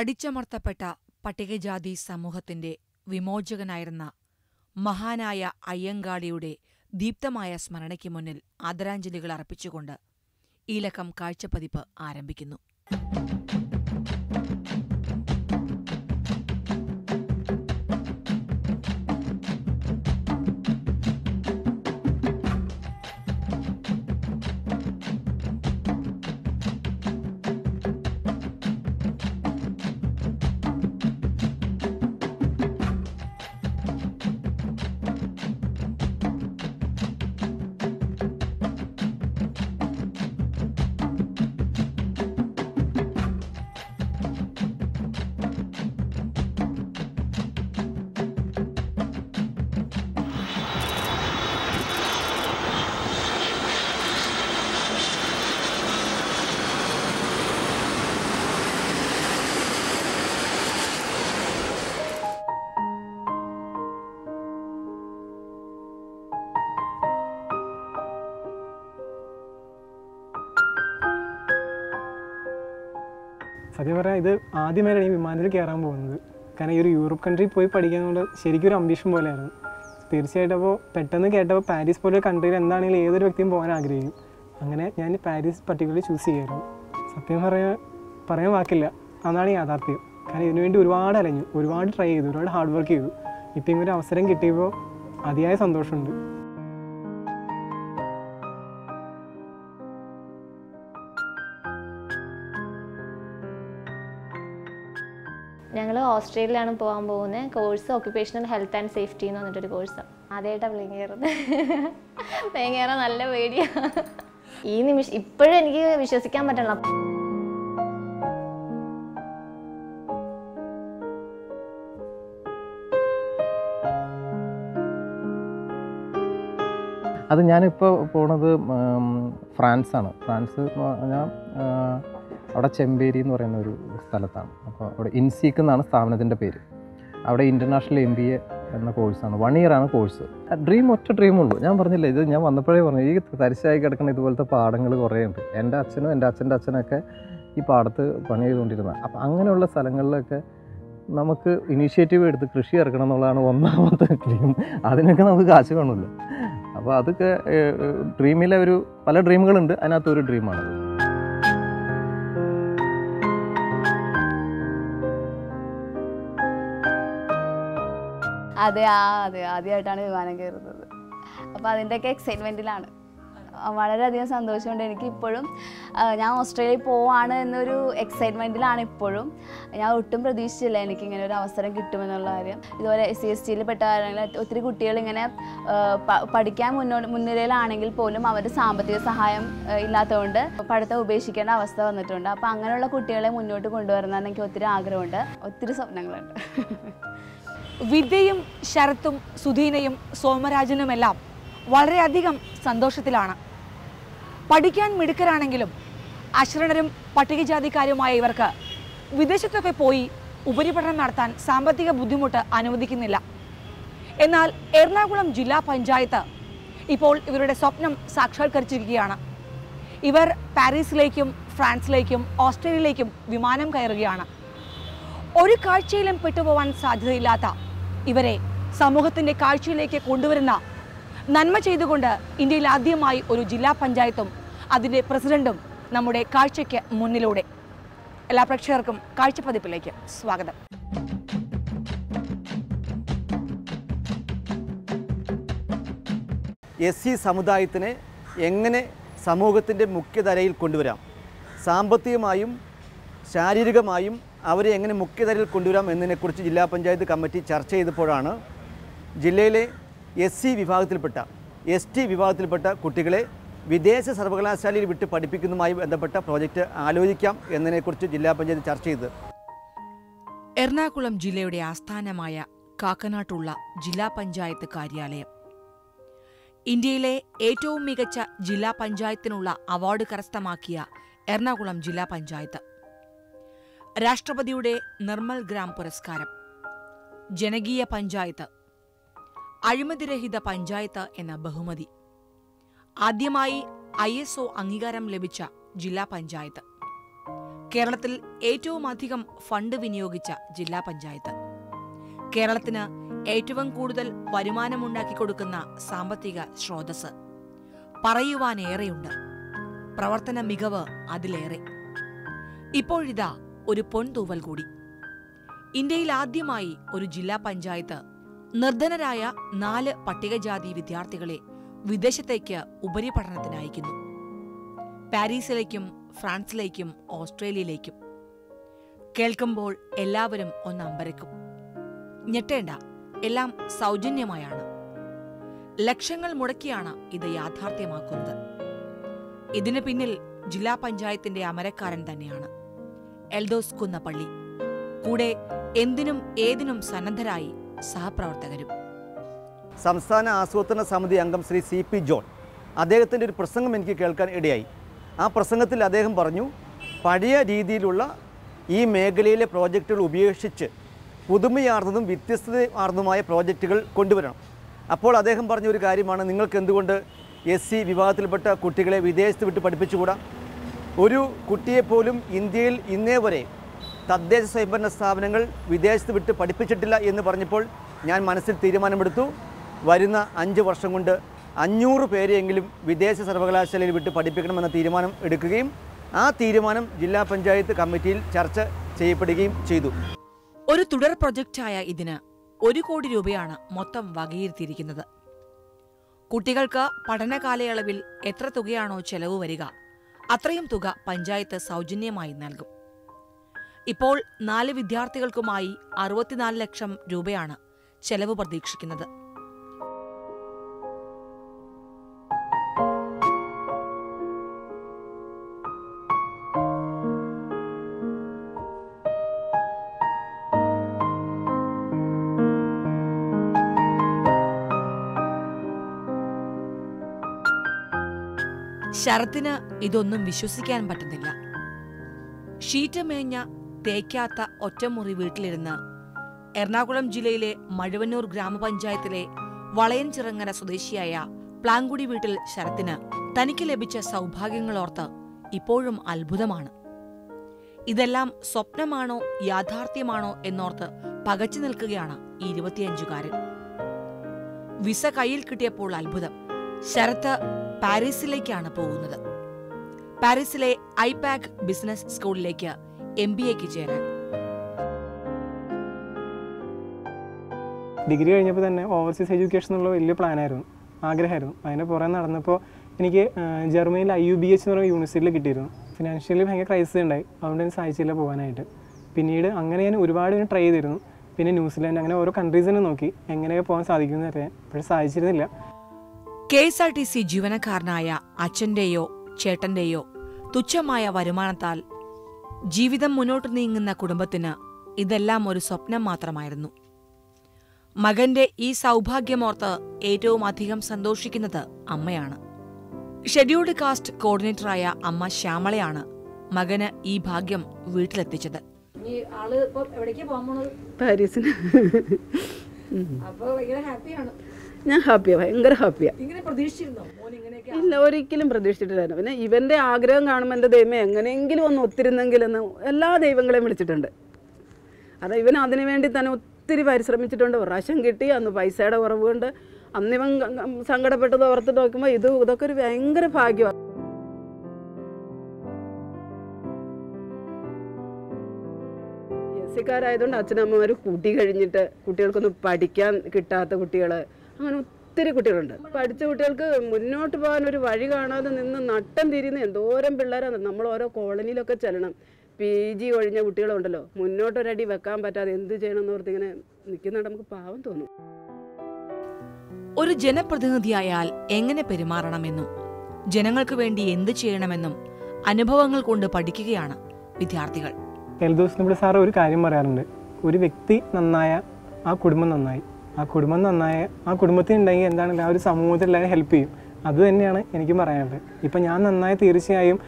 അടിച്ചമർത്തപ്പെട്ട പട്ടികജാതി സമൂഹത്തിന്റെ വിമോചകനായിരുന്ന മഹാനായ അയ്യങ്കാളിയുടെ ദീപ്തമായ സ്മരണയ്ക്ക് മുന്നിൽ ആദരാഞ്ജലികൾ അർപ്പിച്ചുകൊണ്ട് ഈ ലക്കം കാഴ്ചപ്പതിപ്പ് ആരംഭിക്കുന്നു. സത്യം പറയാം ഇത് ആദ്യമായിട്ടാണ് ഈ വിമാനത്തിൽ കയറാൻ പോകുന്നത്. കാരണം ഈ ഒരു യൂറോപ്പ് കൺട്രി പോയി പഠിക്കാനുള്ള ശരിക്കും ഒരു അംബീഷൻ പോലെയായിരുന്നു. തീർച്ചയായിട്ടും അപ്പോൾ പെട്ടെന്ന് കേട്ടപ്പോൾ പാരീസ് പോലെ കൺട്രിയിൽ എന്താണെങ്കിലും ഏതൊരു വ്യക്തിയും പോകാൻ ആഗ്രഹിക്കും. അങ്ങനെ ഞാൻ പാരീസ് പർട്ടിക്കുലർ ചൂസ് ചെയ്യായിരുന്നു സത്യം പറയാൻ പറയാൻ വാക്കില്ല. അതാണ് യാഥാർത്ഥ്യം. കാരണം ഇതിനുവേണ്ടി ഒരുപാട് അലഞ്ഞു ഒരുപാട് ട്രൈ ചെയ്തു ഒരുപാട് ഹാർഡ് വർക്ക് ചെയ്തു. ഇപ്പം ഇങ്ങനെ അവസരം കിട്ടിയപ്പോൾ അതിയായ സന്തോഷമുണ്ട്. ഓസ്ട്രേലിയയിലാണ് പോകാൻ പോകുന്നത് course occupational health and safety എന്ന് പറഞ്ഞിട്ടൊരു കോഴ്സ് ആദ്യമായിട്ടാണ് പ്ലെയിൻ കയറാൻ നല്ല പേടിയാണ് ഈ നിമിഷം ഇപ്പോഴും എനിക്ക് വിശ്വസിക്കാൻ പറ്റണം അത് ഞാനിപ്പോൾ പോണത് ഫ്രാൻസാണ്. ഫ്രാൻസ് ആ, അവിടെ ചെമ്പേരി എന്ന് പറയുന്ന ഒരു സ്ഥലത്താണ്. അപ്പോൾ അവിടെ ഇൻസീക്ക് എന്നാണ് സ്ഥാപനത്തിന്റെ പേര്. അവിടെ ഇന്റർനാഷണൽ എം ബി എ എന്ന കോഴ്സാണ് വൺ ഇയർ ആണ് കോഴ്സ് ഡ്രീം ഒറ്റ ഡ്രീമുള്ളൂ ഞാൻ പറഞ്ഞില്ല ഇത് ഞാൻ വന്നപ്പോഴേ പറഞ്ഞു ഈ തരിശായി കിടക്കുന്ന ഇതുപോലത്തെ പാടങ്ങൾ കുറേ ഉണ്ട് എന്റെ അച്ഛനും എന്റെ അച്ഛന്റെ അച്ഛനൊക്കെ ഈ പാടത്ത് പണി ചെയ്തുകൊണ്ടിരുന്നത്. അപ്പം അങ്ങനെയുള്ള സ്ഥലങ്ങളിലൊക്കെ നമുക്ക് ഇനീഷ്യേറ്റീവ് എടുത്ത് കൃഷി ഇറക്കണം എന്നുള്ളതാണ് ഒന്നാമത്തെ ഡ്രീം അതിനൊക്കെ നമുക്ക് കാശ് കാണുമല്ലോ അപ്പോൾ അതൊക്കെ ഡ്രീമിലെ ഒരു പല ഡ്രീമുകളുണ്ട് അതിനകത്ത് ഒരു അതെ ആ അതെ. ആദ്യമായിട്ടാണ് വിമാനം കയറുന്നത്. അപ്പോൾ അതിന്റെയൊക്കെ എക്സൈറ്റ്മെന്റിലാണ് വളരെയധികം സന്തോഷമുണ്ട് എനിക്ക് ഇപ്പോഴും ഞാൻ ഓസ്ട്രേലിയയിൽ പോവാണ് എന്നൊരു എക്സൈറ്റ്മെന്റിലാണ് ഇപ്പോഴും. ഞാൻ ഒട്ടും പ്രതീക്ഷിച്ചില്ല എനിക്ക് ഇങ്ങനെ ഒരു അവസരം കിട്ടുമെന്നുള്ള കാര്യം. ഇതുപോലെ എസ് സി എസ് ടിയിൽ പെട്ട കാര്യങ്ങൾ ഒത്തിരി കുട്ടികൾ ഇങ്ങനെ പഠിക്കാൻ മുന്നോട്ട് മുൻനിരയിലാണെങ്കിൽ പോലും അവർ സാമ്പത്തിക സഹായം ഇല്ലാത്തതുകൊണ്ട് പഠിത്തം ഉപേക്ഷിക്കേണ്ട അവസ്ഥ വന്നിട്ടുണ്ട്. അപ്പോൾ അങ്ങനെയുള്ള കുട്ടികളെ മുന്നോട്ട് കൊണ്ടുവരണമെന്ന് എനിക്ക് ഒത്തിരി ആഗ്രഹമുണ്ട്. ഒത്തിരി സ്വപ്നങ്ങളുണ്ട്. വിദ്യയും ശരത്തും സുധീനയും സോമരാജനുമെല്ലാം വളരെയധികം സന്തോഷത്തിലാണ്. പഠിക്കാൻ മിടുക്കരാണെങ്കിലും അശ്രണരും പട്ടികജാതിക്കാരുമായ ഇവർക്ക് വിദേശത്തൊക്കെ പോയി ഉപരിപഠനം നടത്താൻ സാമ്പത്തിക ബുദ്ധിമുട്ട് അനുവദിക്കുന്നില്ല. എന്നാൽ എറണാകുളം ജില്ലാ പഞ്ചായത്ത് ഇപ്പോൾ ഇവരുടെ സ്വപ്നം സാക്ഷാത്കരിച്ചിരിക്കുകയാണ്. ഇവർ പാരീസിലേക്കും ഫ്രാൻസിലേക്കും ഓസ്ട്രേലിയയിലേക്കും വിമാനം കയറുകയാണ്. ഒരു കാഴ്ചയിലും പെട്ടുപോവാൻ സാധ്യതയില്ലാത്ത ഇവരെ സമൂഹത്തിന്റെ കാഴ്ചയിലേക്ക് കൊണ്ടുവരുന്ന നന്മ ചെയ്തുകൊണ്ട് ഇന്ത്യയിൽ ആദ്യമായി ഒരു ജില്ലാ പഞ്ചായത്തും അതിന്റെ പ്രസിഡന്റും നമ്മുടെ കാഴ്ചയ്ക്ക് മുന്നിലൂടെ. എല്ലാ പ്രേക്ഷകർക്കും കാഴ്ചപ്പതിപ്പിലേക്ക് സ്വാഗതം. എസ് സി സമുദായത്തിനെ എങ്ങനെ സമൂഹത്തിന്റെ മുഖ്യധാരയിൽ കൊണ്ടുവരാം? സാമ്പത്തികമായും ശാരീരികമായും അവരെ എങ്ങനെ മുഖ്യധാരയിൽ കൊണ്ടുവരാം എന്നതിനെക്കുറിച്ച് ജില്ലാ പഞ്ചായത്ത് കമ്മിറ്റി ചർച്ച ചെയ്തപ്പോഴാണ് ജില്ലയിലെ എസ് സി വിഭാഗത്തിൽപ്പെട്ട എസ് ടി വിഭാഗത്തിൽപ്പെട്ട കുട്ടികളെ വിദേശ സർവകലാശാലയിൽ വിട്ട് പഠിപ്പിക്കുന്നതുമായി ബന്ധപ്പെട്ട പ്രോജക്റ്റ് ആലോചിക്കാം എന്നതിനെക്കുറിച്ച് ജില്ലാ പഞ്ചായത്ത് ചർച്ച ചെയ്തത് എറണാകുളം ജില്ലയുടെ ആസ്ഥാനമായ കാക്കനാട്ടുള്ള ജില്ലാ പഞ്ചായത്ത് കാര്യാലയം. ഇന്ത്യയിലെ ഏറ്റവും മികച്ച ജില്ലാ പഞ്ചായത്തിനുള്ള അവാർഡ് കരസ്ഥമാക്കിയ എറണാകുളം ജില്ലാ പഞ്ചായത്ത്. രാഷ്ട്രപതിയുടെ നിർമ്മൽ ഗ്രാം പുരസ്കാരം. ജനകീയ പഞ്ചായത്ത്. അഴിമതിരഹിത പഞ്ചായത്ത് എന്ന ബഹുമതി. ആദ്യമായി ഐ എസ് ഒ അംഗീകാരം ലഭിച്ച ജില്ലാ പഞ്ചായത്ത്. കേരളത്തിൽ ഏറ്റവും അധികം ഫണ്ട് വിനിയോഗിച്ച ജില്ലാ പഞ്ചായത്ത്. കേരളത്തിന് ഏറ്റവും കൂടുതൽ വരുമാനമുണ്ടാക്കി കൊടുക്കുന്ന സാമ്പത്തിക സ്രോതസ് പറയുവാനേറെയുണ്ട്. പ്രവർത്തന മികവ് അതിലേറെ. ഇപ്പോഴിതാ ഒരു പൊൻതൂവൽ കൂടി. ഇന്ത്യയിൽ ആദ്യമായി ഒരു ജില്ലാ പഞ്ചായത്ത് നിർധനരായ നാല് പട്ടികജാതി വിദ്യാർത്ഥികളെ വിദേശത്തേക്ക് ഉപരിപഠനത്തിന് അയക്കുന്നു. പാരീസിലേക്കും ഫ്രാൻസിലേക്കും ഓസ്ട്രേലിയയിലേക്കും. കേൾക്കുമ്പോൾ എല്ലാവരും ഒന്ന് അമ്പരക്കും. ഞെട്ടേണ്ട എല്ലാം സൗജന്യമായാണ്. ലക്ഷങ്ങൾ മുടക്കിയാണ് ഇത് യാഥാർത്ഥ്യമാക്കുന്നത്. ഇതിന് പിന്നിൽ ജില്ലാ പഞ്ചായത്തിന്റെ അമരക്കാരൻ തന്നെയാണ്. എൽദോസ് കുന്നപ്പള്ളി കൂടെ എന്തിനും ഏതിനും സന്നദ്ധരായി സഹപ്രവർത്തകരും. സംസ്ഥാന ആസൂത്രണ സമിതി അംഗം ശ്രീ സി പി ജോൺ. അദ്ദേഹത്തിന്റെ ഒരു പ്രസംഗം എനിക്ക് കേൾക്കാൻ ഇടയായി. ആ പ്രസംഗത്തിൽ അദ്ദേഹം പറഞ്ഞു പഴയ രീതിയിലുള്ള ഈ മേഖലയിലെ പ്രോജക്റ്റുകൾ ഉപേക്ഷിച്ച് പുതുമയാർന്നതും വ്യത്യസ്തമാർന്നതുമായ പ്രോജക്റ്റുകൾ കൊണ്ടുവരണം. അപ്പോൾ അദ്ദേഹം പറഞ്ഞ ഒരു കാര്യമാണ് നിങ്ങൾക്ക് എന്തുകൊണ്ട് എസ് സി വിഭാഗത്തിൽപ്പെട്ട കുട്ടികളെ വിദേശത്ത് വിട്ട് പഠിപ്പിച്ചുകൂടാ? ഒരു കുട്ടിയെപ്പോലും ഇന്ത്യയിൽ ഇന്നേ വരെ തദ്ദേശ സ്വയംഭരണ സ്ഥാപനങ്ങൾ വിദേശത്ത് വിട്ട് പഠിപ്പിച്ചിട്ടില്ല എന്ന് പറഞ്ഞപ്പോൾ ഞാൻ മനസ്സിൽ തീരുമാനമെടുത്തു. വരുന്ന അഞ്ച് വർഷം കൊണ്ട് അഞ്ഞൂറ് പേരെയെങ്കിലും വിദേശ സർവകലാശാലയിൽ വിട്ട് പഠിപ്പിക്കണമെന്ന തീരുമാനം എടുക്കുകയും ആ തീരുമാനം ജില്ലാ പഞ്ചായത്ത് കമ്മിറ്റിയിൽ ചർച്ച ചെയ്യപ്പെടുകയും ചെയ്തു. ഒരു തുടർ പ്രൊജക്റ്റായ ഇതിന് ഒരു കോടി രൂപയാണ് മൊത്തം വകയിരുത്തിയിരിക്കുന്നത്. കുട്ടികൾക്ക് പഠന കാലയളവിൽ എത്ര തുകയാണോ ചെലവ് വരിക? അത്രയും തുക പഞ്ചായത്ത് സൗജന്യമായി നൽകും. ഇപ്പോൾ നാല് വിദ്യാർത്ഥികൾക്കുമായി അറുപത്തിനാല് ലക്ഷം രൂപയാണ് ചെലവ് പ്രതീക്ഷിക്കുന്നത്. ശരത്തിന് ഇതൊന്നും വിശ്വസിക്കാൻ പറ്റുന്നില്ല. ഷീറ്റ് മേഞ്ഞ തേക്കാത്ത ഒറ്റമുറി വീട്ടിലിരുന്ന് എറണാകുളം ജില്ലയിലെ മഴുവന്നൂർ ഗ്രാമപഞ്ചായത്തിലെ വളയൻചിറങ്ങര സ്വദേശിയായ പ്ലാങ്കുടി വീട്ടിൽ ശരത്തിന് തനിക്ക് ലഭിച്ച സൗഭാഗ്യങ്ങളോർത്ത് ഇപ്പോഴും അത്ഭുതമാണ്. ഇതെല്ലാം സ്വപ്നമാണോ യാഥാർത്ഥ്യമാണോ എന്നോർത്ത് പകച്ചു നിൽക്കുകയാണ് ഇരുപത്തിയഞ്ചുകാരൻ. വിസ കയ്യിൽ കിട്ടിയപ്പോൾ അത്ഭുതം. ശരത്ത് പാരീസിലേക്കാണ് പോകുന്നത്. പാരീസിലെ ഐപാക് ബിസിനസ് സ്കൂളിലേക്ക് എം ബി എക്ക് ചേരാൻ. ഡിഗ്രി കഴിഞ്ഞപ്പോൾ തന്നെ ഓവർസീസ് എഡ്യൂക്കേഷൻ എന്നുള്ള വലിയ പ്ലാനായിരുന്നു. ആഗ്രഹമായിരുന്നു. അതിന്റെ പുറമെ നടന്നപ്പോൾ എനിക്ക് ജർമ്മനിയിൽ ഐ യു ബി എച്ച് എന്ന് പറയുന്ന യൂണിവേഴ്സിറ്റിയിൽ കിട്ടിയിരുന്നു. ഫിനാൻഷ്യലി ഭയങ്കര ക്രൈസിസ് ഉണ്ടായി. അതുകൊണ്ട് എനിക്ക് സാധിച്ചില്ല പോകാനായിട്ട്. പിന്നീട് അങ്ങനെ ഞാൻ ഒരുപാട് ട്രൈ ചെയ്തിരുന്നു. പിന്നെ ന്യൂസിലാൻഡ് അങ്ങനെ ഓരോ കൺട്രീസിനെ നോക്കി എങ്ങനെയൊക്കെ പോകാൻ സാധിക്കുമെന്ന് അറിയാൻ. പക്ഷേ സാധിച്ചിരുന്നില്ല. K S R T C ജീവനക്കാരനായ അച്ഛന്റെയോ ചേട്ടന്റെയോ തുച്ഛമായ വരുമാനത്താൽ ജീവിതം മുന്നോട്ട് നീങ്ങുന്ന കുടുംബത്തിന് ഇതെല്ലാം ഒരു സ്വപ്നം മാത്രമായിരുന്നു. മകന്റെ ഈ സൗഭാഗ്യമോർത്ത് ഏറ്റവും അധികം സന്തോഷിക്കുന്നത് അമ്മയാണ്. ഷെഡ്യൂൾഡ് കാസ്റ്റ് കോർഡിനേറ്ററായ അമ്മ ശ്യാമളയാണ് മകന് ഈ ഭാഗ്യം വീട്ടിലെത്തിച്ചത്. പാരീസിന്. ഞാൻ ഹാപ്പിയാ ഭയങ്കര ഹാപ്പിയാ ഇല്ല ഒരിക്കലും പ്രതീക്ഷിച്ചിട്ടില്ലായിരുന്നു. പിന്നെ ഇവന്റെ ആഗ്രഹം കാണുമ്പോൾ എന്റെ ദൈവമേ എങ്ങനെയെങ്കിലും ഒന്ന് ഒത്തിരുന്നെങ്കിലെന്ന് എല്ലാ ദൈവങ്ങളെയും വിളിച്ചിട്ടുണ്ട്. അത് ഇവൻ അതിനു വേണ്ടി തന്നെ ഒത്തിരി പരിശ്രമിച്ചിട്ടുണ്ട്. പ്രാവശ്യം കിട്ടി അന്ന് പൈസയുടെ കുറവ് കൊണ്ട് അന്ന് ഇവൻ സങ്കടപ്പെട്ടത് ഓർത്ത് നോക്കുമ്പോൾ ഇത് ഇതൊക്കെ ഒരു ഭയങ്കര ഭാഗ്യമാണ് എസ് സിക്കാരായതുകൊണ്ട് അച്ഛനമ്മമാർ കൂട്ടി കഴിഞ്ഞിട്ട് കുട്ടികൾക്കൊന്നും പഠിക്കാൻ കിട്ടാത്ത കുട്ടികൾ അങ്ങനെ ഒത്തിരി കുട്ടികളുണ്ട്. പഠിച്ച കുട്ടികൾക്ക് മുന്നോട്ട് പോകാൻ ഒരു വഴി കാണാതെ നിന്ന് നട്ടം തിരിയുന്ന എന്തോരം പിള്ളേരാണ്. നമ്മൾ ഓരോ കോളനിയിലൊക്കെ ചെല്ലണം. പി ജി ഒഴിഞ്ഞ കുട്ടികളുണ്ടല്ലോ. മുന്നോട്ടൊരടി വെക്കാൻ പറ്റാതെ എന്ത് ചെയ്യണം എന്ന് ഓർത്ത് ഇങ്ങനെ നിൽക്കുന്നുണ്ട്. നമുക്ക് പാവം തോന്നും. ഒരു ജനപ്രതിനിധിയായാൽ എങ്ങനെ പെരുമാറണമെന്നും ജനങ്ങൾക്ക് വേണ്ടി എന്ത് ചെയ്യണമെന്നും അനുഭവങ്ങൾ കൊണ്ട് പഠിക്കുകയാണ് വിദ്യാർത്ഥികൾ. എൽദോസ് നമ്മുടെ സാറ് ഒരു കാര്യം പറയാറുണ്ട്. ഒരു വ്യക്തി നന്നായ ആ കുടുംബം നന്നായി. ആ കുടുംബം നന്നായ ആ കുടുംബത്തിനുണ്ടെങ്കിൽ എന്താണെങ്കിലും ആ ഒരു സമൂഹത്തിൽ എല്ലാവരും ഹെൽപ്പ് ചെയ്യും. അത് തന്നെയാണ് എനിക്കും പറയാനുള്ളത്. ഇപ്പം ഞാൻ നന്നായി തീർച്ചയായും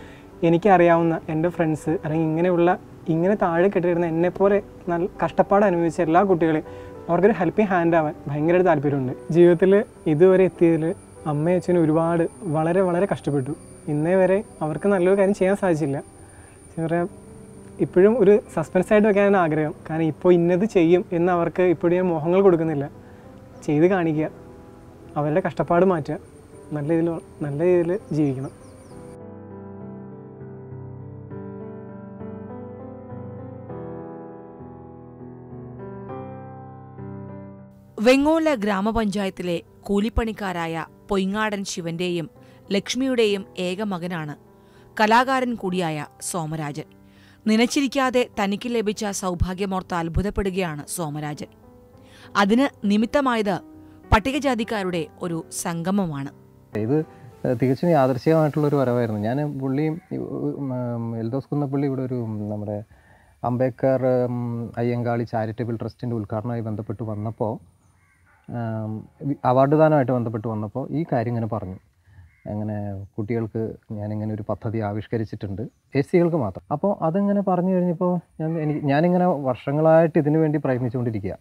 എനിക്കറിയാവുന്ന എന്റെ ഫ്രണ്ട്സ് അല്ലെങ്കിൽ ഇങ്ങനെയുള്ള ഇങ്ങനെ താഴെ കെട്ടിയിരുന്ന എന്നെപ്പോലെ നല്ല കഷ്ടപ്പാട് അനുഭവിച്ച എല്ലാ കുട്ടികളെയും അവർക്കൊരു ഹെൽപ്പിംഗ് ഹാൻഡ് ആവാൻ ഭയങ്കര താല്പര്യമുണ്ട്. ജീവിതത്തിൽ ഇതുവരെ എത്തിയതിൽ അമ്മയും അച്ഛനും ഒരുപാട് വളരെ വളരെ കഷ്ടപ്പെട്ടു. ഇന്നേ വരെ അവർക്ക് നല്ലൊരു കാര്യം ചെയ്യാൻ സാധിച്ചില്ല. ഇപ്പോഴും ഒരു സസ്പെൻസ് ആയിട്ട് വെക്കാനാണ് ആഗ്രഹം. കാരണം ഇപ്പോൾ ഇന്നത് ചെയ്യും എന്ന് അവർക്ക് ഇപ്പോഴും ഞാൻ മോഹങ്ങൾ കൊടുക്കുന്നില്ല. ചെയ്ത് കാണിക്കുക. അവരുടെ കഷ്ടപ്പാട് മാറ്റുക. നല്ല രീതിയിൽ നല്ല രീതിയിൽ ജീവിക്കണം. വെങ്ങോല ഗ്രാമപഞ്ചായത്തിലെ കൂലിപ്പണിക്കാരായ പൊയ്ങ്ങാടൻ ശിവന്റെയും ലക്ഷ്മിയുടെയും ഏക മകനാണ് കലാകാരൻ കൂടിയായ സോമരാജൻ. നനച്ചിരിക്കാതെ തനിക്ക് ലഭിച്ച സൗഭാഗ്യമോർത്ത് അത്ഭുതപ്പെടുകയാണ് സോമരാജൻ. അതിന് നിമിത്തമായത് പട്ടികജാതിക്കാരുടെ ഒരു സംഗമമാണ്. ഇത് തികച്ചും യാദർശികമായിട്ടുള്ളൊരു വരവായിരുന്നു. ഞാൻ പുള്ളിയും എൽദോസ് കുന്നപ്പള്ളി ഇവിടെ ഒരു നമ്മുടെ അംബേദ്കർ അയ്യങ്കാളി ചാരിറ്റബിൾ ട്രസ്റ്റിന്റെ ഉദ്ഘാടനവുമായി ബന്ധപ്പെട്ട് വന്നപ്പോൾ അവാർഡ് ദാനമായിട്ട് ബന്ധപ്പെട്ട് വന്നപ്പോൾ ഈ കാര്യം ഇങ്ങനെ പറഞ്ഞു. അങ്ങനെ കുട്ടികൾക്ക് ഞാനിങ്ങനെ ഒരു പദ്ധതി ആവിഷ്കരിച്ചിട്ടുണ്ട് എസ് സികൾക്ക് മാത്രം. അപ്പോൾ അതിങ്ങനെ പറഞ്ഞു കഴിഞ്ഞപ്പോൾ ഞാൻ എനിക്ക് ഞാനിങ്ങനെ വർഷങ്ങളായിട്ട് ഇതിനു വേണ്ടി പ്രയത്നിച്ചുകൊണ്ടിരിക്കുക.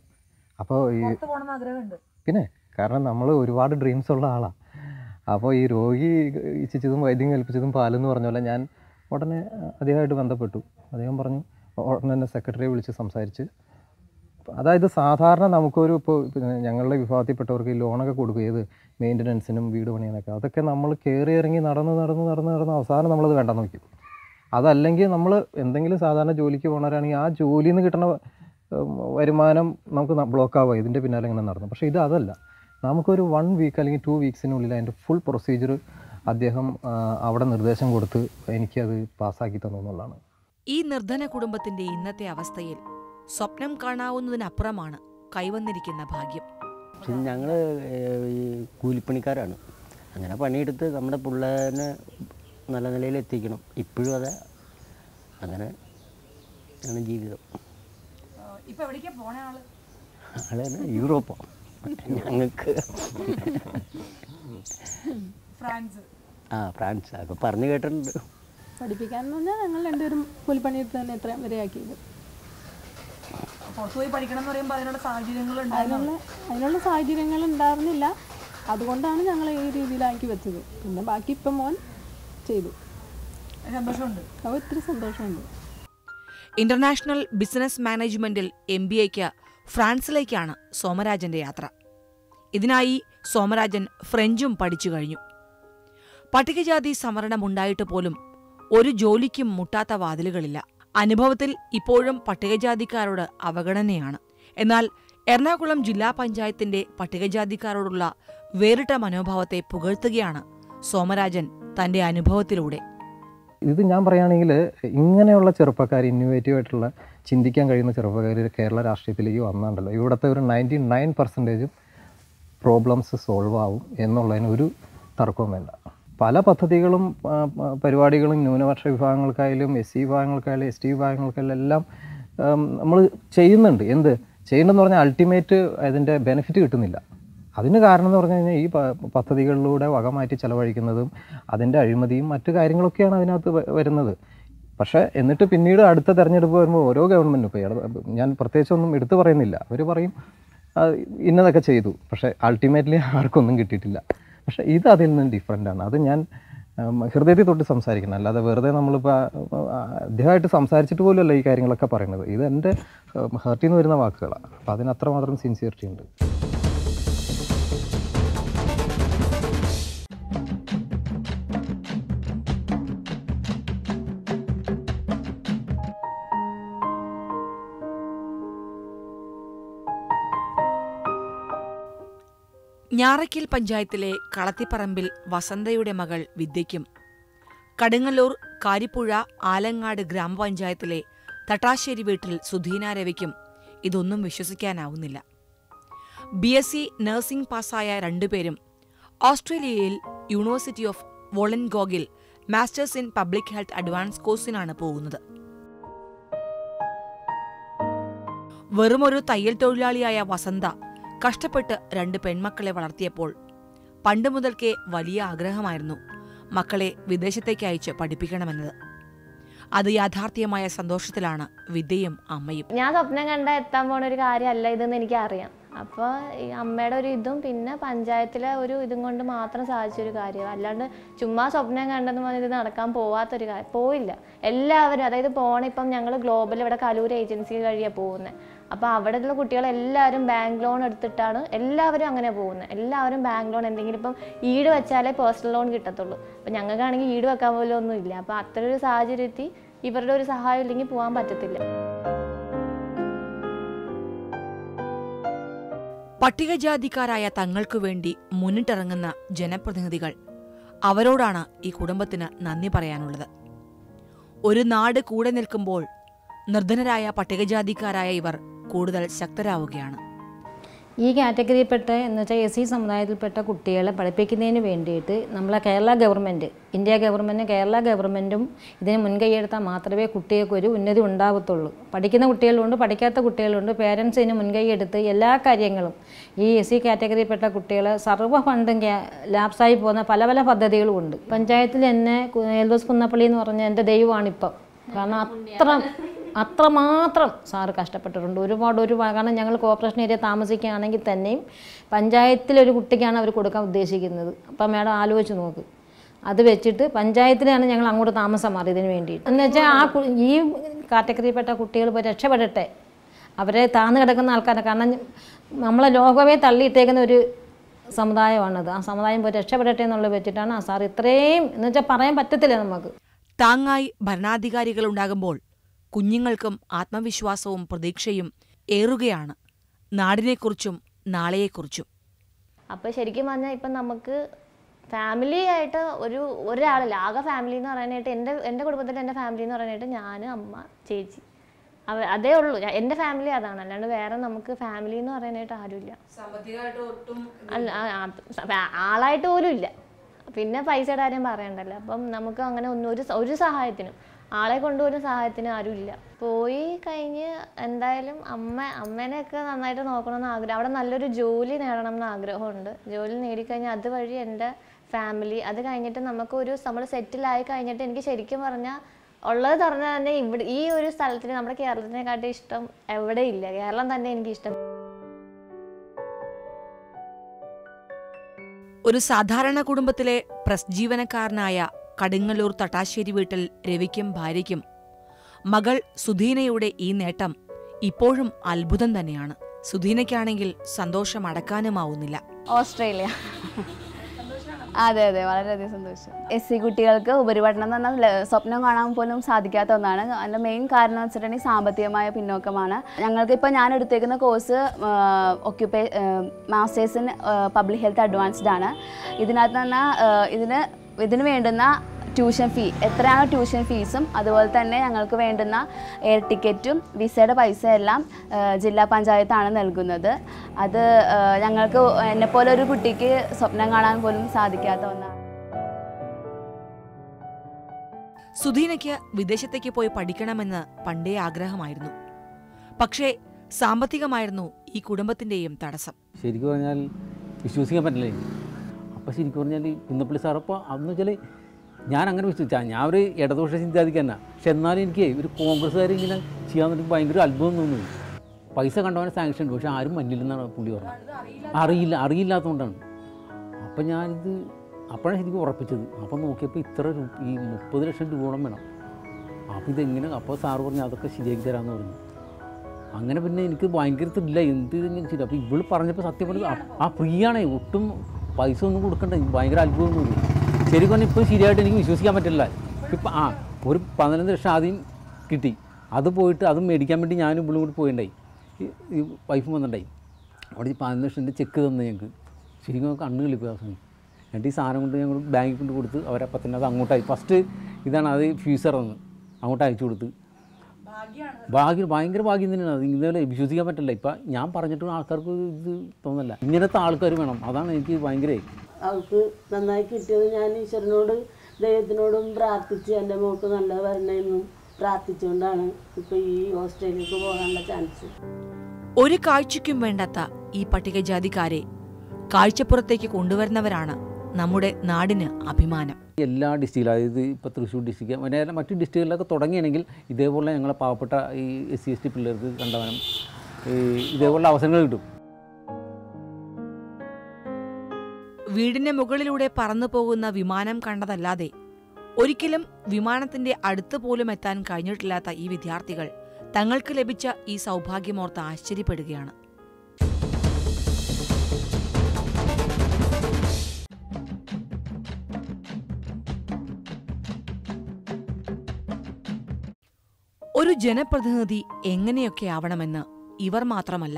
അപ്പോൾ ഈ പിന്നെ കാരണം നമ്മൾ ഒരുപാട് ഡ്രീംസ് ഉള്ള ആളാണ് അപ്പോൾ ഈ രോഗി ഇച്ഛിച്ചതും വൈദ്യം കൽപ്പിച്ചതും പാലെന്ന് പറഞ്ഞ പോലെ ഞാൻ ഉടനെ അദ്ദേഹമായിട്ട് ബന്ധപ്പെട്ടു. അദ്ദേഹം പറഞ്ഞു ഉടനെ തന്നെ സെക്രട്ടറിയെ വിളിച്ച് സംസാരിച്ച് അതായത് സാധാരണ നമുക്കൊരു ഇപ്പോൾ ഞങ്ങളുടെ വിഭാഗത്തിൽപ്പെട്ടവർക്ക് ഈ ലോണൊക്കെ കൊടുക്കും ഏത് മെയിന്റനൻസിനും വീട് പണിയാനൊക്കെ അതൊക്കെ നമ്മൾ കയറി ഇറങ്ങി നടന്ന് നടന്ന് നടന്ന് നടന്ന് അവസാനം നമ്മളത് വേണ്ടെന്ന് നോക്കും അതല്ലെങ്കിൽ നമ്മൾ എന്തെങ്കിലും സാധാരണ ജോലിക്ക് പോകണവരാണെങ്കിൽ ആ ജോലിയിൽ നിന്ന് കിട്ടുന്ന വരുമാനം നമുക്ക് ബ്ലോക്ക് ആവുക ഇതിന്റെ പിന്നാലെ ഇങ്ങനെ നടന്നു. പക്ഷേ ഇത് അതല്ല. നമുക്കൊരു വൺ വീക്ക് അല്ലെങ്കിൽ ടു വീക്സിനുള്ളിൽ അതിന്റെ ഫുൾ പ്രൊസീജിയർ അദ്ദേഹം അവിടെ നിർദ്ദേശം കൊടുത്ത് എനിക്കത് പാസ്സാക്കി തന്നു എന്നുള്ളതാണ്. ഈ നിർധന കുടുംബത്തിന്റെ ഇന്നത്തെ അവസ്ഥയിൽ സ്വപ്നം കാണാവുന്നതിനപ്പുറമാണ് കൈവന്നിരിക്കുന്ന ഭാഗ്യം. ഞങ്ങൾ ഈ കൂലിപ്പണിക്കാരാണ്. അങ്ങനെ പണിയെടുത്ത് നമ്മുടെ പിള്ളേരെ നല്ല നിലയിൽ എത്തിക്കണം. ഇപ്പോഴും അതെ. അങ്ങനെ ആണ് ജീവിതം. ഇപ്പൊ എവിടേക്കാ പോണ ആൾ? യൂറോപ്പോ. ഞങ്ങൾക്ക് ഫ്രാൻസ്. ആ ഫ്രാൻസ്. അതൊക്കെ പറഞ്ഞു കേട്ടിട്ടുണ്ട്. പഠിപ്പിക്കാൻ പറഞ്ഞാൽ ഞങ്ങൾ രണ്ടുപേരും കൂലിപ്പണിയെടുത്ത് തന്നെ എത്രയും വരെ പഠിക്കണം എന്ന് പറയുമ്പോൾ അതിനുള്ള സാഹചര്യങ്ങൾ അതിനുള്ള അതിനുള്ള സാഹചര്യങ്ങൾ ഉണ്ടായിരുന്നില്ല. അതുകൊണ്ടാണ് ഞങ്ങൾ ഈ രീതിയിലാക്കി വെച്ചത്. പിന്നെ ബാക്കി ഇപ്പം മോൻ ചെയ്തു. സന്തോഷമുണ്ട്. ഒത്തിരി സന്തോഷമുണ്ട്. ഇന്റർനാഷണൽ ബിസിനസ് മാനേജ്മെന്റിൽ എം ബി എക്ക് ഫ്രാൻസിലേക്കാണ് സോമരാജന്റെ യാത്ര. ഇതിനായി സോമരാജൻ ഫ്രഞ്ചും പഠിച്ചു കഴിഞ്ഞു. പട്ടികജാതി സംവരണമുണ്ടായിട്ട് പോലും ഒരു ജോലിക്കും മുട്ടാത്ത വാതിലുകളില്ല. അനുഭവത്തിൽ ഇപ്പോഴും പട്ടികജാതിക്കാരോട് അവഗണനയാണ്. എന്നാൽ എറണാകുളം ജില്ലാ പഞ്ചായത്തിന്റെ പട്ടികജാതിക്കാരോടുള്ള വേറിട്ട മനോഭാവത്തെ പുകഴ്ത്തുകയാണ് സോമരാജൻ തന്റെ അനുഭവത്തിലൂടെ. ഇത് ഞാൻ പറയുകയാണെങ്കിൽ ഇങ്ങനെയുള്ള ചെറുപ്പക്കാർ ഇന്നോവേറ്റീവ് ആയിട്ടുള്ള ചിന്തിക്കാൻ കഴിയുന്ന ചെറുപ്പക്കാർ കേരള രാഷ്ട്രീയത്തിലേക്ക് വന്നാണ്ടല്ലോ. ഇവിടുത്തെ ഒരു നയന്റി നയൻ പെർസെന്റേജും പ്രോബ്ലംസ് സോൾവ് ആവും എന്നുള്ളതിന് ഒരു തർക്കവും വേണ്ട പല പദ്ധതികളും പരിപാടികളും ന്യൂനപക്ഷ വിഭാഗങ്ങൾക്കായാലും എസ് സി വിഭാഗങ്ങൾക്കായാലും എസ് ടി വിഭാഗങ്ങൾക്കായാലും എല്ലാം നമ്മൾ ചെയ്യുന്നുണ്ട്. എന്ത്? ചെയ്യുന്നതെന്ന് പറഞ്ഞാൽ അൾട്ടിമേറ്റ് അതിന്റെ ബെനിഫിറ്റ് കിട്ടുന്നില്ല. അതിന് കാരണം എന്ന് പറഞ്ഞു കഴിഞ്ഞാൽ ഈ പദ്ധതികളിലൂടെ വക മാറ്റി ചിലവഴിക്കുന്നതും അതിന്റെ അഴിമതിയും മറ്റു കാര്യങ്ങളൊക്കെയാണ് അതിനകത്ത് വരുന്നത്. പക്ഷേ എന്നിട്ട് പിന്നീട് അടുത്ത തെരഞ്ഞെടുപ്പ് വരുമ്പോൾ ഓരോ ഗവൺമെന്റും ഇപ്പോൾ ഞാൻ പ്രത്യേകിച്ചൊന്നും എടുത്തു പറയുന്നില്ല. അവർ പറയും "ആ, ഇന്നതൊക്കെ ചെയ്തു. പക്ഷേ അൾട്ടിമേറ്റ്ലി ആർക്കൊന്നും കിട്ടിയിട്ടില്ല. പക്ഷേ ഇത് അതിൽ നിന്ന് ഡിഫറെന്റ് ആണ്. അത് ഞാൻ ഹൃദയത്തിൽ തൊട്ട് സംസാരിക്കണം അല്ലാതെ വെറുതെ നമ്മളിപ്പോൾ അദ്ദേഹമായിട്ട് സംസാരിച്ചിട്ട് പോലുമല്ല ഈ കാര്യങ്ങളൊക്കെ പറയുന്നത്. ഇത് എന്റെ ഹേർട്ടിൽ നിന്ന് വരുന്ന വാക്കുകളാണ്. അപ്പോൾ അതിന് അത്രമാത്രം സിൻസിയറിറ്റി ഉണ്ട്. ഞാറയ്ക്കൽ പഞ്ചായത്തിലെ കളത്തിപ്പറമ്പിൽ വസന്തയുടെ മകൾ വിദ്യയ്ക്കും. കടുങ്ങല്ലൂർ കാരിപ്പുഴ ആലങ്ങാട് ഗ്രാമപഞ്ചായത്തിലെ തട്ടാശ്ശേരി വീട്ടിൽ സുധീന രവിക്കും ഇതൊന്നും വിശ്വസിക്കാനാവുന്നില്ല. ബി എസ് സി നഴ്സിംഗ് പാസ്സായ രണ്ടുപേരും ഓസ്ട്രേലിയയിൽ university of വോളൻഗോഗിൽ masters in public health advance കോഴ്സിനാണ് പോകുന്നത്. വെറുമൊരു തയ്യൽ തൊഴിലാളിയായ വസന്ത കഷ്ടപ്പെട്ട് രണ്ട് പെൺമക്കളെ വളർത്തിയപ്പോൾ പണ്ട് മുതൽക്കേ വലിയ ആഗ്രഹമായിരുന്നു മക്കളെ വിദേശത്തേക്ക് അയച്ച് പഠിപ്പിക്കണമെന്നത്. അത് യാഥാർത്ഥ്യമായ സന്തോഷത്തിലാണ് വിദ്യയും അമ്മയും. ഞാൻ സ്വപ്നം കണ്ട എത്താൻ പോണ ഒരു കാര്യമല്ല ഇതെന്ന് എനിക്കറിയാം. അപ്പോൾ ഈ അമ്മയുടെ ഒരു ഇതും പിന്നെ പഞ്ചായത്തിലെ ഒരു ഇതും കൊണ്ട് മാത്രം സാധിച്ചൊരു കാര്യം അല്ലാണ്ട് ചുമ്മാ സ്വപ്നം കണ്ടെന്ന് പറഞ്ഞ് ഇത് നടക്കാൻ പോവാത്തൊരു കാര്യം പോയില്ല. എല്ലാവരും അതായത് പോണ ഇപ്പം ഞങ്ങൾ ഗ്ലോബൽ ഇവിടെ കലൂർ ഏജൻസി വഴിയാണ് പോകുന്നത് അപ്പോൾ അവിടെയുള്ള കുട്ടികളെല്ലാവരും ബാങ്ക് ലോൺ എടുത്തിട്ടാണ് എല്ലാവരും അങ്ങനെ പോകുന്നത് എല്ലാവരും ബാങ്ക് ലോൺ എന്തെങ്കിലും ഇപ്പം ഈട് വെച്ചാലേ പേഴ്സണൽ ലോൺ കിട്ടത്തുള്ളൂ. അപ്പം ഞങ്ങൾക്കാണെങ്കിൽ ഈട് വെക്കാൻ പോലും ഒന്നും ഇല്ല അപ്പോൾ അത്ര ഒരു സാഹചര്യത്തിൽ ഇവരുടെ ഒരു സഹായം ഇല്ലെങ്കിൽ പോകാൻ പറ്റത്തില്ല. പട്ടികജാതിക്കാരായ തങ്ങൾക്കു വേണ്ടി മുന്നിട്ടിറങ്ങുന്ന ജനപ്രതിനിധികൾ അവരോടാണ് ഈ കുടുംബത്തിന് നന്ദി പറയാനുള്ളത്. ഒരു നാട് കൂടെ നിൽക്കുമ്പോൾ നിർധനരായ പട്ടികജാതിക്കാരായ ഇവർ കൂടുതൽ ശക്തരാവുകയാണ്. ഈ കാറ്റഗറിയിൽപ്പെട്ട എന്ന് വെച്ചാൽ എസ് സി സമുദായത്തിൽപ്പെട്ട കുട്ടികളെ പഠിപ്പിക്കുന്നതിന് വേണ്ടിയിട്ട് നമ്മളെ കേരള ഗവൺമെന്റ് ഇന്ത്യ ഗവൺമെന്റും കേരള ഗവൺമെന്റും ഇതിന് മുൻകൈയെടുത്താൽ മാത്രമേ കുട്ടികൾക്ക് ഒരു ഉന്നതി ഉണ്ടാകത്തുള്ളൂ പഠിക്കുന്ന കുട്ടികളുണ്ട് പഠിക്കാത്ത കുട്ടികളുണ്ട് പേരൻസ് ഇതിന് മുൻകൈ എല്ലാ കാര്യങ്ങളും ഈ എസ് സി കാറ്റഗറിയിൽപ്പെട്ട കുട്ടികളെ സർവ ഫണ്ടും ലാപ്സായി പോകുന്ന പല പല പദ്ധതികളും ഉണ്ട്. പഞ്ചായത്തിൽ എന്നെ എൽ ദോസ് കുന്നപ്പള്ളി എന്ന് പറഞ്ഞ എന്റെ ദൈവമാണിപ്പം കാരണം അത്ര അത്രമാത്രം സാറ് കഷ്ടപ്പെട്ടിട്ടുണ്ട്. ഒരുപാട് ഒരു കാരണം ഞങ്ങൾ കോർപ്പറേഷൻ ഏരിയ താമസിക്കുകയാണെങ്കിൽ തന്നെയും പഞ്ചായത്തിലൊരു കുട്ടിക്കാണ് അവർ കൊടുക്കാൻ ഉദ്ദേശിക്കുന്നത്. അപ്പം മാഡം ആലോചിച്ച് നോക്ക്. അത് വെച്ചിട്ട് പഞ്ചായത്തിലാണ് ഞങ്ങൾ അങ്ങോട്ട് താമസം മാറിയതിന് വേണ്ടിയിട്ട്. എന്ന് വെച്ചാൽ ആ ഈ കാറ്റഗറിയിൽപ്പെട്ട കുട്ടികൾ ഇപ്പോൾ രക്ഷപ്പെടട്ടെ. അവരെ താന്ന് കിടക്കുന്ന ആൾക്കാരെ. കാരണം നമ്മളെ ലോകമേ തള്ളിയിട്ടേക്കുന്ന ഒരു സമുദായമാണത്. ആ സമുദായം പോയി രക്ഷപ്പെടട്ടെ എന്നുള്ളത് വെച്ചിട്ടാണ് ആ സാർ ഇത്രയും എന്ന് വെച്ചാൽ പറയാൻ പറ്റത്തില്ല നമുക്ക്. താങ്ങായി ഭരണാധികാരികളുണ്ടാകുമ്പോൾ കുഞ്ഞുങ്ങൾക്കും ആത്മവിശ്വാസവും പ്രതീക്ഷയും ഏറുകയാണ്. നാടിനെക്കുറിച്ചും നാളെയെക്കുറിച്ചും. അപ്പോൾ ശരിക്കും പറഞ്ഞാൽ ഇപ്പം നമുക്ക് ഫാമിലി ആയിട്ട് ഒരു ഒരാളില്ല. ആകെ ഫാമിലി എന്ന് പറയാനായിട്ട് എന്റെ എന്റെ കുടുംബത്തിൽ എന്റെ ഫാമിലി എന്ന് പറയാനായിട്ട് ഞാൻ അമ്മ ചേച്ചി. അവ അതേ ഉള്ളൂ. എന്റെ ഫാമിലി അതാണ്. അല്ലാണ്ട് വേറെ നമുക്ക് ഫാമിലി എന്ന് പറയാനായിട്ട് ആരുമില്ല. അല്ല ആളായിട്ട് പോലും ഇല്ല. പിന്നെ പൈസയുടെ കാര്യം പറയണ്ടല്ലോ. അപ്പം നമുക്ക് അങ്ങനെ ഒന്നും ഒരു ഒരു സഹായത്തിനും. ആളെ കൊണ്ടുപോലും സഹായത്തിന് ആരും ഇല്ല പോയി കഴിഞ്ഞ് എന്തായാലും അമ്മ അമ്മേനെയൊക്കെ നന്നായിട്ട് നോക്കണമെന്ന് ആഗ്രഹം. അവിടെ നല്ലൊരു ജോലി നേടണം എന്ന് ആഗ്രഹമുണ്ട്. ജോലി നേടിക്കഴിഞ്ഞാൽ അതുവഴി എന്റെ ഫാമിലി അത് കഴിഞ്ഞിട്ട് നമുക്കൊരു നമ്മൾ സെറ്റിലായി കഴിഞ്ഞിട്ട് എനിക്ക് ശരിക്കും പറഞ്ഞാൽ ഉള്ളത് പറഞ്ഞാൽ തന്നെ ഇവിടെ ഈ ഒരു സ്ഥലത്തിന് നമ്മുടെ കേരളത്തിനെക്കാട്ടി ഇഷ്ടം എവിടെ ഇല്ല കേരളം തന്നെ എനിക്ക് ഇഷ്ടം. ഒരു സാധാരണ കുടുംബത്തിലെ പ്രസ് ജീവനക്കാരനായ കടുങ്ങല്ലൂർ തട്ടാശ്ശേരി വീട്ടിൽ രവിക്കും ഭാര്യയ്ക്കും മകൾ സുധീനയുടെ ഈ നേട്ടം ഇപ്പോഴും അത്ഭുതം തന്നെയാണ്. സുധീനയ്ക്കാണെങ്കിൽ സന്തോഷം അടക്കാനുമാവുന്നില്ല. ഓസ്ട്രേലിയ. അതെ അതെ വളരെയധികം സന്തോഷം. എസ് സി കുട്ടികൾക്ക് ഉപരിപഠനം എന്ന് പറഞ്ഞാൽ സ്വപ്നം കാണാൻ പോലും സാധിക്കാത്ത ഒന്നാണ്. അതിന്റെ മെയിൻ കാരണം എന്ന് വെച്ചിട്ടുണ്ടെങ്കിൽ സാമ്പത്തികമായ പിന്നോക്കമാണ്. ഞങ്ങൾക്ക് ഇപ്പോൾ ഞാൻ എടുത്തേക്കുന്ന course ഒക്യുപ്പേ masters in public health advanced ആണ്. ഇതിനകത്ത് തന്നെ ഇതിന് ഇതിന് വേണ്ടുന്ന ട്യൂഷൻ ഫീ എത്രയാണ് ട്യൂഷൻ ഫീസും അതുപോലെ തന്നെ ഞങ്ങൾക്ക് വേണ്ടുന്ന എയർ ടിക്കറ്റും വിസയുടെ പൈസ എല്ലാം ജില്ലാ പഞ്ചായത്താണ് നൽകുന്നത്. അത് ഞങ്ങൾക്ക് എന്നെപ്പോലെ ഒരു കുട്ടിക്ക് സ്വപ്നം കാണാൻ പോലും സാധിക്കാത്ത ഒന്നാണ്. സുധീനയ്ക്ക് വിദേശത്തേക്ക് പോയി പഠിക്കണമെന്ന് പണ്ടേ ആഗ്രഹമായിരുന്നു. പക്ഷേ സാമ്പത്തികമായിരുന്നു ഈ കുടുംബത്തിന്റെയും തടസ്സം. ശരിക്കും പറഞ്ഞാൽ വിശ്വസിക്കാൻ പറ്റില്ലേ? അപ്പോൾ ശരിക്കും പറഞ്ഞാൽ കുന്നപ്പള്ളി സാർ അപ്പോൾ അന്ന് വെച്ചാൽ ഞാൻ അങ്ങനെ വിശ്വസിച്ചാൽ ഞാൻ ഒരു ഇടതുപക്ഷ ചിന്താതിക്ക് തന്നെ. പക്ഷെ എന്നാലും എനിക്ക് ഒരു കോൺഗ്രസ്സുകാർ ഇങ്ങനെ ചെയ്യാൻ വേണ്ടി ഭയങ്കര അത്ഭുതം തോന്നുന്നു. പൈസ കണ്ടവനെ സാങ്ഷൻ ഉണ്ട്. പക്ഷെ ആരും മല്ലില്ലെന്നാണ് പുള്ളി പറഞ്ഞത്. അറിയില്ല അറിയില്ലാത്തതുകൊണ്ടാണ്. അപ്പം ഞാനിത് അപ്പോഴാണ് ശരിക്കും ഉറപ്പിച്ചത്. അപ്പം നോക്കിയപ്പോൾ ഇത്ര ഈ മുപ്പത് ലക്ഷം രൂപയോളം വേണം. അപ്പോൾ ഇതെങ്ങനെ അപ്പോൾ സാറ് പറഞ്ഞു അതൊക്കെ ശരിയാക്കി തരാമെന്ന് പറഞ്ഞു. അങ്ങനെ പിന്നെ എനിക്ക് ഭയങ്കര ഇല്ല എന്ത് ഇതെങ്ങനെ ശരി അപ്പോൾ ഇവൾ പറഞ്ഞപ്പോൾ സത്യം പറഞ്ഞു ആ ഫ്രീ ആണേ. ഒട്ടും പൈസ ഒന്നും കൊടുക്കണ്ട. ഭയങ്കര അത്ഭുതമൊന്നുമില്ല ശരിക്കും പറഞ്ഞാൽ ഇപ്പം ശരിയായിട്ട് എനിക്ക് വിശ്വസിക്കാൻ പറ്റില്ല. ഇപ്പം ആ ഒരു പതിനഞ്ച് ലക്ഷം ആദ്യം കിട്ടി. അത് പോയിട്ട് അത് മേടിക്കാൻ വേണ്ടി ഞാനും ഇവിടെ കൂടി പോയിണ്ടായി. ഈ- വൈഫും വന്നിട്ടുണ്ടായി അവിടെ ഈ പതിനഞ്ച് ലക്ഷത്തിന്റെ ചെക്ക് തന്നു ഞങ്ങൾക്ക് ശരിക്കും കണ്ണ് കളിപ്പോൾ ആ സമയം. എന്നിട്ട് ഈ സാധനം കൊണ്ട് ഞങ്ങൾ ബാങ്കിൽ കൊണ്ട് കൊടുത്ത് അവരപ്പം തന്നെ അത് അങ്ങോട്ടായി. ഫസ്റ്റ് ഇതാണ് അത് ഫ്യൂസർ എന്ന് അങ്ങോട്ട് അയച്ചു കൊടുത്ത്. ഭാഗ്യം ഭയങ്കര ഭാഗ്യം തന്നെയാണ്. അത് ഇന്നലെ വിശ്വസിക്കാൻ പറ്റില്ല. ഇപ്പം ഞാൻ പറഞ്ഞിട്ടും ആൾക്കാർക്ക് ഇത് തോന്നല്ല ഇങ്ങനത്തെ ആൾക്കാർ വേണം. അതാണ് എനിക്ക് ഭയങ്കര. അവൾക്ക് നന്നായി കിട്ടിയത് ഞാൻ ഈശ്വരനോട് ദൈവത്തിനോടും പ്രാർത്ഥിച്ച് എന്റെ മോൾക്ക് നല്ല വരണമെന്നും പ്രാർത്ഥിച്ചുകൊണ്ടാണ് ഇപ്പോൾ ഈ ഓസ്ട്രേലിയക്ക് പോകാനുള്ള ചാൻസ്. ഒരു കാഴ്ചയ്ക്കും വേണ്ടാത്ത ഈ പട്ടികജാതിക്കാരെ കാഴ്ചപ്പുറത്തേക്ക് കൊണ്ടുവരുന്നവരാണ് നമ്മുടെ നാടിന് അഭിമാനം. എല്ലാ ഡിസ്ട്രിക്റ്റിലും അതായത് ഇപ്പോൾ തൃശ്ശൂർ ഡിസ്ട്രിക്റ്റ് മറ്റേ മറ്റു ഡിസ്ട്രിക്റ്റുകളിലൊക്കെ തുടങ്ങിയെങ്കിൽ ഇതേപോലെ ഞങ്ങളെ പാവപ്പെട്ട ഈ എസ് സി എസ് ടി പിള്ളേർക്ക് കണ്ടവനം ഇതേപോലെ അവസരങ്ങൾ കിട്ടും. വീടിന്റെ മുകളിലൂടെ പറന്നു പോകുന്ന വിമാനം കണ്ടതല്ലാതെ ഒരിക്കലും വിമാനത്തിന്റെ അടുത്ത് പോലും എത്താൻ കഴിഞ്ഞിട്ടില്ലാത്ത ഈ വിദ്യാർത്ഥികൾ തങ്ങൾക്ക് ലഭിച്ച ഈ സൗഭാഗ്യമോർത്ത് ആശ്ചര്യപ്പെടുകയാണ്. ഒരു ജനപ്രതിനിധി എങ്ങനെയൊക്കെ ആവണമെന്ന് ഇവർ മാത്രമല്ല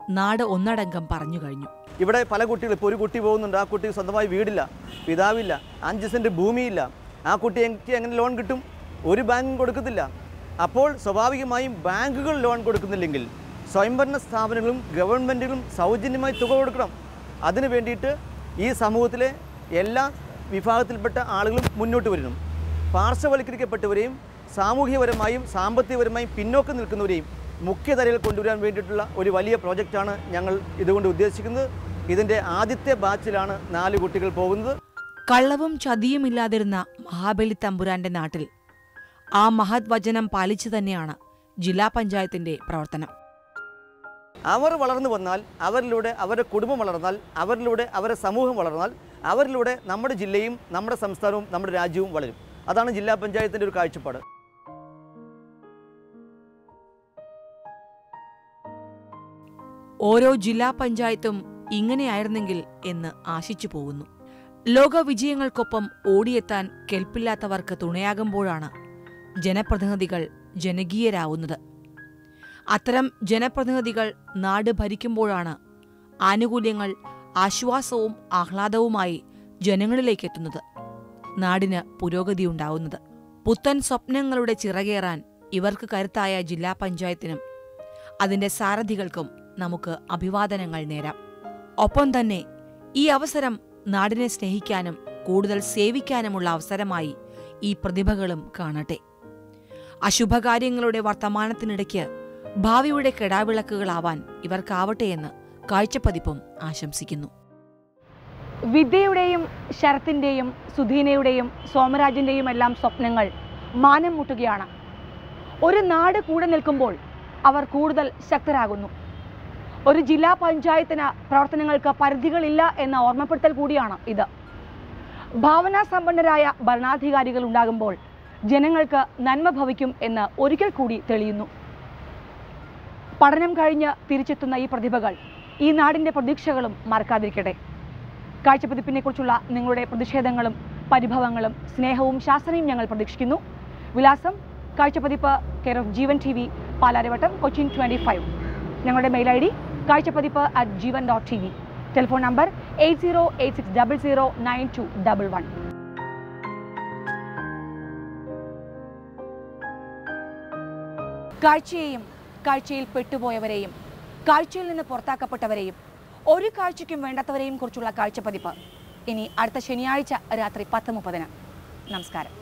നാട് ഒന്നടങ്കം പറഞ്ഞു കഴിഞ്ഞു. ഇവിടെ പല കുട്ടികൾ ഇപ്പോൾ ഒരു കുട്ടി പോകുന്നുണ്ട് ആ കുട്ടി സ്വന്തമായി വീടില്ല പിതാവില്ല അഞ്ച് സെന്റ് ഭൂമിയില്ല. ആ കുട്ടി എനിക്ക് എങ്ങനെ ലോൺ കിട്ടും? ഒരു ബാങ്കും കൊടുക്കത്തില്ല. അപ്പോൾ സ്വാഭാവികമായും ബാങ്കുകൾ ലോൺ കൊടുക്കുന്നില്ലെങ്കിൽ സ്വയംഭരണ സ്ഥാപനങ്ങളും ഗവൺമെന്റുകളും സൗജന്യമായി തുക കൊടുക്കണം. അതിനു വേണ്ടിയിട്ട് ഈ സമൂഹത്തിലെ എല്ലാ വിഭാഗത്തിൽപ്പെട്ട ആളുകളും മുന്നോട്ട് വരണം. പാർശ്വവൽക്കരിക്കപ്പെട്ടവരെയും സാമൂഹികപരമായും സാമ്പത്തികപരമായും പിന്നോക്കം നിൽക്കുന്നവരെയും മുഖ്യധാരയിൽ കൊണ്ടുവരാൻ വേണ്ടിയിട്ടുള്ള ഒരു വലിയ പ്രോജക്റ്റാണ് ഞങ്ങൾ ഇതുകൊണ്ട് ഉദ്ദേശിക്കുന്നത്. ഇതിന്റെ ആദ്യത്തെ ബാച്ചിലാണ് നാല് കുട്ടികൾ പോകുന്നത്. കള്ളവും ചതിയുമില്ലാതിരുന്ന മഹാബലി തമ്പുരാന്റെ നാട്ടിൽ. ആ മഹത് വചനം പാലിച്ചു തന്നെയാണ് ജില്ലാ പഞ്ചായത്തിന്റെ പ്രവർത്തനം. അവർ വളർന്നു വന്നാൽ അവരിലൂടെ അവരുടെ കുടുംബം വളർന്നാൽ അവരിലൂടെ അവരുടെ സമൂഹം വളർന്നാൽ അവരിലൂടെ നമ്മുടെ ജില്ലയും നമ്മുടെ സംസ്ഥാനവും നമ്മുടെ രാജ്യവും വളരും. അതാണ് ജില്ലാ പഞ്ചായത്തിന്റെ ഒരു കാഴ്ചപ്പാട്. ഓരോ ജില്ലാ പഞ്ചായത്തും ഇങ്ങനെയായിരുന്നെങ്കിൽ എന്ന് ആശിച്ചു പോകുന്നു. ലോക വിജയങ്ങൾക്കൊപ്പം ഓടിയെത്താൻ കെൽപ്പില്ലാത്തവർക്ക് തുണയാകുമ്പോഴാണ് ജനപ്രതിനിധികൾ ജനകീയരാവുന്നത്. അത്തരം ജനപ്രതിനിധികൾ നാട് ഭരിക്കുമ്പോഴാണ് ആനുകൂല്യങ്ങൾ ആശ്വാസവും ആഹ്ലാദവുമായി ജനങ്ങളിലേക്കെത്തുന്നത്. നാടിന് പുരോഗതിയുണ്ടാവുന്നത്. പുത്തൻ സ്വപ്നങ്ങളുടെ ചിറകേറാൻ ഇവർക്ക് കരുത്തായ ജില്ലാ പഞ്ചായത്തിനും അതിന്റെ സാരഥികൾക്കും നമുക്ക് അഭിവാദനങ്ങൾ നേരാം. ഒപ്പം തന്നെ ഈ അവസരം നാടിനെ സ്നേഹിക്കാനും കൂടുതൽ സേവിക്കാനുമുള്ള അവസരമായി ഈ പ്രതിഭകളും കാണട്ടെ. അശുഭകാര്യങ്ങളുടെ വർത്തമാനത്തിനിടയ്ക്ക് ഭാവിയുടെ കെടാവിളക്കുകളാവാൻ ഇവർക്കാവട്ടെ എന്ന് കാഴ്ചപ്പതിപ്പും ആശംസിക്കുന്നു. വിദ്യയുടെയും ശരത്തിന്റെയും സുധീനയുടെയും സോമരാജിന്റെയും എല്ലാം സ്വപ്നങ്ങൾ മാനം മുട്ടുകയാണ്. ഒരു നാട് കൂടെ നിൽക്കുമ്പോൾ അവർ കൂടുതൽ ശക്തരാകുന്നു. ഒരു ജില്ലാ പഞ്ചായത്തിന് പ്രവർത്തനങ്ങൾക്ക് പരിധികളില്ല എന്ന ഓർമ്മപ്പെടുത്തൽ കൂടിയാണ് ഇത്. ഭാവനാ സമ്പന്നരായ ഭരണാധികാരികൾ ഉണ്ടാകുമ്പോൾ ജനങ്ങൾക്ക് നന്മ ഭവിക്കും എന്ന് ഒരിക്കൽ കൂടി തെളിയുന്നു. പഠനം കഴിഞ്ഞ് തിരിച്ചെത്തുന്ന ഈ പ്രതിഭകൾ ഈ നാടിന്റെ പ്രതീക്ഷകളും മറക്കാതിരിക്കട്ടെ. കാഴ്ചപ്പതിപ്പിനെക്കുറിച്ചുള്ള നിങ്ങളുടെ പ്രതിഷേധങ്ങളും പരിഭവങ്ങളും സ്നേഹവും ശാസനയും ഞങ്ങൾ പ്രതീക്ഷിക്കുന്നു. വിലാസം Kazhchappathippu care of Jeevan T V Palarivattom Cochin twenty five. ഞങ്ങളുടെ mail I D Kazhchappathippu at Jeevan dot T V telephone number eight zero eight six double zero nine two double one കാഴ്ചയെയും കാഴ്ചയിൽ പെട്ടുപോയവരെയും കാഴ്ചയിൽ നിന്ന് പുറത്താക്കപ്പെട്ടവരെയും ഒരു കാഴ്ചയ്ക്കും വേണ്ടാത്തവരെയും കുറിച്ചുള്ള കാഴ്ചപ്പതിപ്പ്. ഇനി അടുത്ത ശനിയാഴ്ച രാത്രി പത്ത് മുപ്പതിന്. നമസ്കാരം.